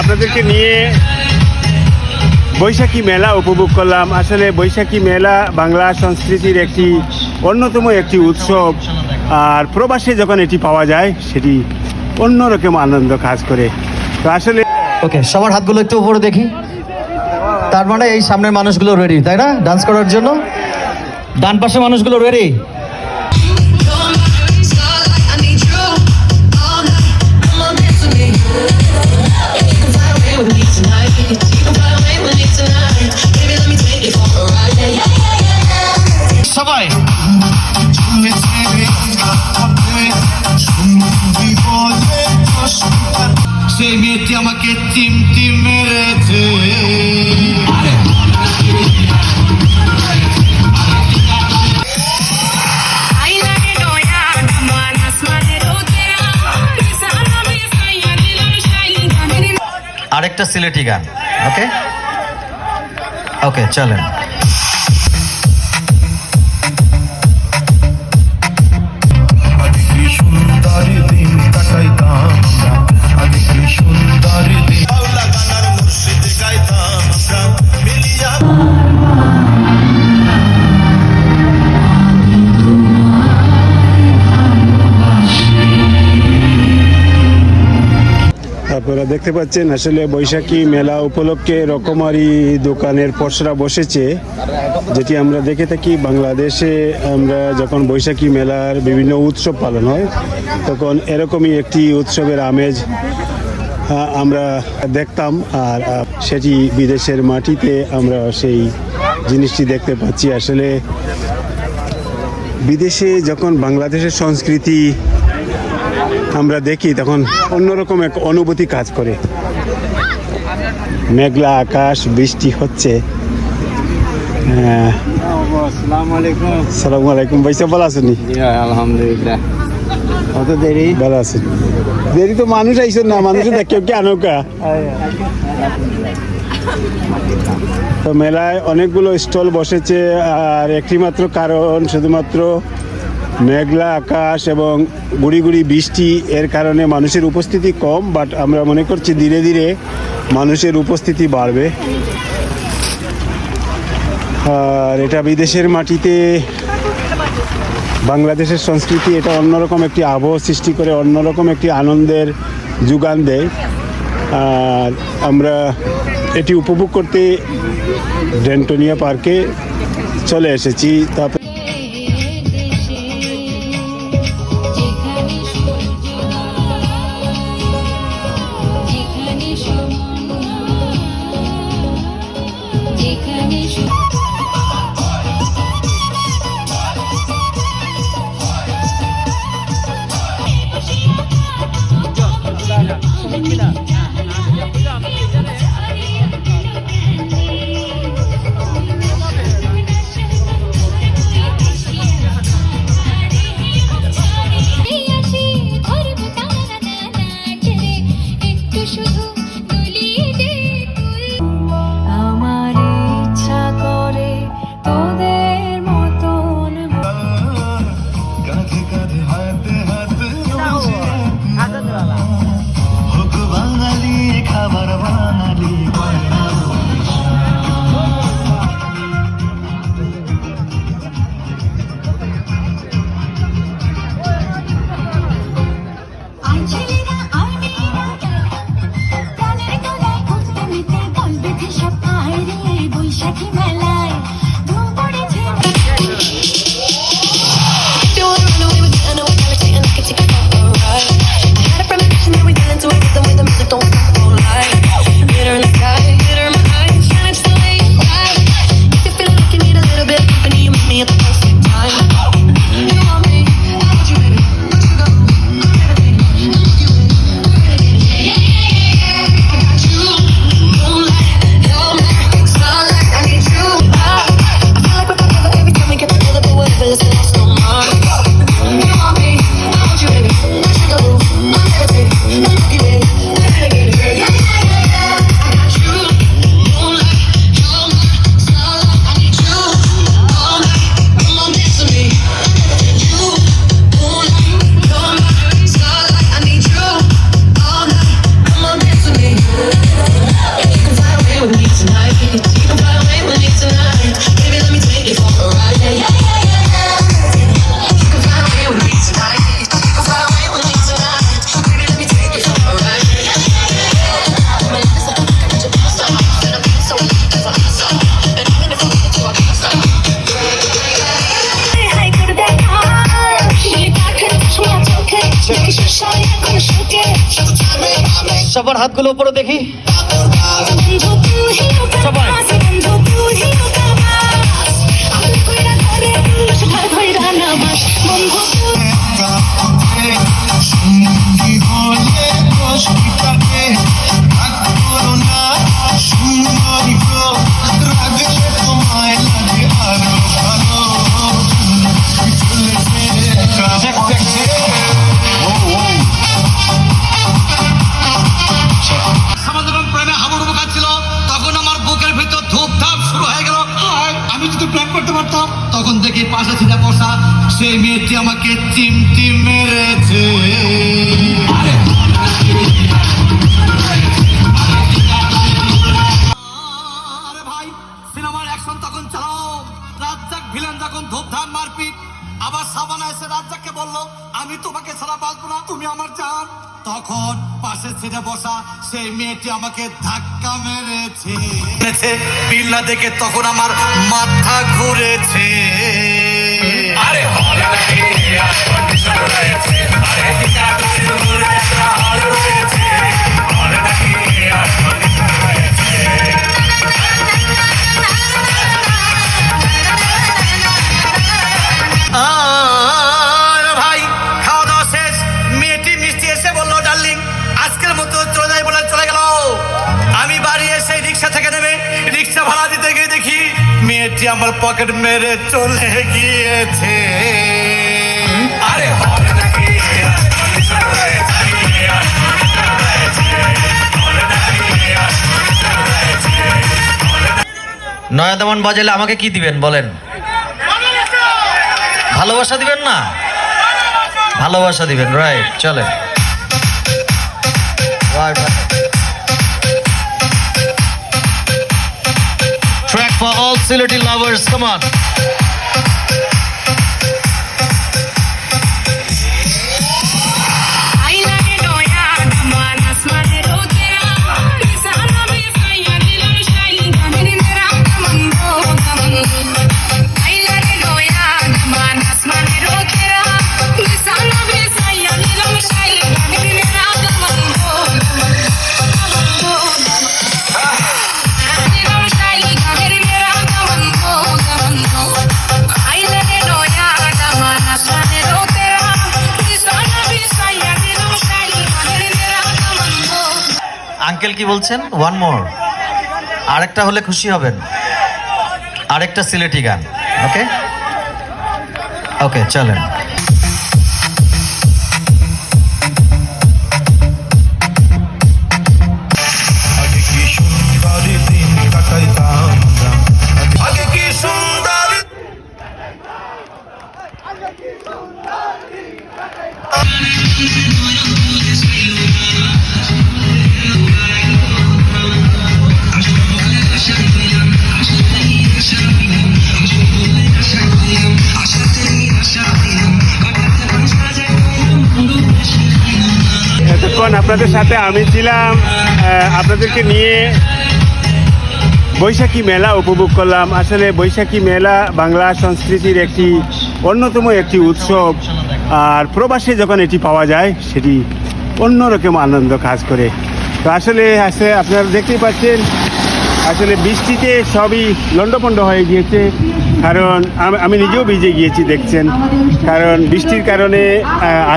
আপনাদেরকে নিয়ে বৈশাখী মেলা উপভোগ করলাম। আসলে বৈশাখী মেলা বাংলা সংস্কৃতির একটি অন্যতম একটি উৎসব। আর প্রবাসে যখন এটি পাওয়া যায়, সেটি অন্যরকম আনন্দ কাজ করে। তো আসলে ওকে সবার হাতগুলো একটু উপরে দেখি। তার মানে এই সামনের মানুষগুলো রেডি তাই না? ডান্স করার জন্য। ডান পাশে মানুষগুলো রেডি আরেকটা সিলেটি গান ওকে ওকে চলেন। সুন্দর দিন কাটাইতাম আজ কি সুন্দর দিন দেখতে পাচ্ছেন, আসলে বৈশাখী মেলা উপলক্ষে রকমারি দোকানের পসরা বসেছে, যেটি আমরা দেখে থাকি বাংলাদেশে আমরা যখন বৈশাখী মেলার বিভিন্ন উৎসব পালন হয়, তখন এরকমই একটি উৎসবের আমেজ আমরা দেখতাম আর সেটি বিদেশের মাটিতে আমরা সেই জিনিসটি দেখতে পাচ্ছি। আসলে বিদেশে যখন বাংলাদেশের সংস্কৃতি আমরা দেখি তখন অন্যরকম এক অনুভূতি কাজ করে। মেঘলা আকাশ, বৃষ্টি হচ্ছে। আসসালামু আলাইকুম সালামু ভাইসা ভালো আছেন আলহামদুলিল্লাহ কত দেরি ভালো আছেন। দেরি তো মানুষ আইসেন না, মানুষ দেখে কি? আনৌকা তো মেলায় অনেকগুলো স্টল বসেছে, আর একটি মাত্র কারণ শুধুমাত্র মেঘলা আকাশ এবং গুড়ি গুড়ি বৃষ্টি, এর কারণে মানুষের উপস্থিতি কম বাট আমরা মনে করছি ধীরে ধীরে মানুষের উপস্থিতি বাড়বে। আর এটা বিদেশের মাটিতে, বাংলাদেশের সংস্কৃতি এটা অন্যরকম একটি আবহ সৃষ্টি করে, অন্যরকম একটি আনন্দের যোগান দেয়। আর আমরা এটি উপভোগ করতে ডেন্টোনিয়া পার্কে চলে এসেছি। তারপর খেলা হাতগুলো উপরে দেখি। দেখি পাশে ছিল বসা সেই মেয়েটি আমাকে চিমটি মেরেছে। ভাই, সিনেমার অ্যাকশন তখন চালাও। ভিলেন মারপিট, আবার এসে বলল, আমি তোমাকে না, তুমি আমার তখন বসা সেই মেয়েটি আমাকে ধাক্কা মেরেছে। পিল্লা দেখে তখন আমার মাথা ঘুরেছে। রিক্সা থেকে নেমে রিক্সা ভাড়া দিতে গিয়ে দেখি মেয়েটি আমার পকেট মেরে চলে গিয়েছে। আরে হবে নয়া দমন বাজালে আমাকে কি দিবেন বলেন? ভালোবাসা দিবেন না? ভালোবাসা দিবেন রাইট চলেন। Track for all Sileti lovers, come on. কি বলছেন? ওয়ান মোর আরেকটা হলে খুশি হবেন। আরেকটা সিলেটি গান। ওকে ওকে চলেন। এতক্ষণ আপনাদের সাথে আমি ছিলাম। আপনাদেরকে নিয়ে বৈশাখী মেলা উপভোগ করলাম। আসলে বৈশাখী মেলা বাংলা সংস্কৃতির একটি অন্যতম একটি উৎসব। আর প্রবাসে যখন এটি পাওয়া যায়, সেটি অন্যরকম আনন্দ কাজ করে। তো আসলে আছে আপনারা দেখতেই পাচ্ছেন, আসলে বৃষ্টিতে সবই লণ্ডপণ্ড হয়ে গিয়েছে। কারণ আমি নিজেও ভিজে গিয়েছি, দেখছেন। কারণ বৃষ্টির কারণে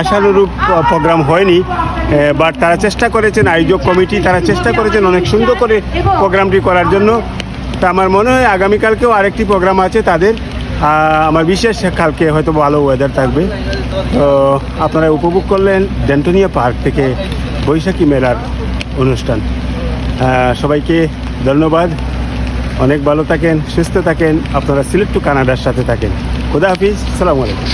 আশানুরূপ প্রোগ্রাম হয়নি। বাট তারা চেষ্টা করেছেন, আয়োজক কমিটি তারা চেষ্টা করেছেন অনেক সুন্দর করে প্রোগ্রামটি করার জন্য। তা আমার মনে হয় আগামীকালকেও আরেকটি প্রোগ্রাম আছে তাদের। আমার বিশেষ কালকে হয়তো ভালো ওয়েদার থাকবে। তো আপনারা উপভোগ করলেন ডেন্টোনিয়া পার্ক থেকে বৈশাখী মেলার অনুষ্ঠান। সবাইকে ধন্যবাদ। অনেক ভালো থাকেন, সুস্থ থাকেন। আপনারা সিলেক্ট টু কানাডার সাথে থাকেন। খুদা হাফিজ, সালামু আলাইকুম।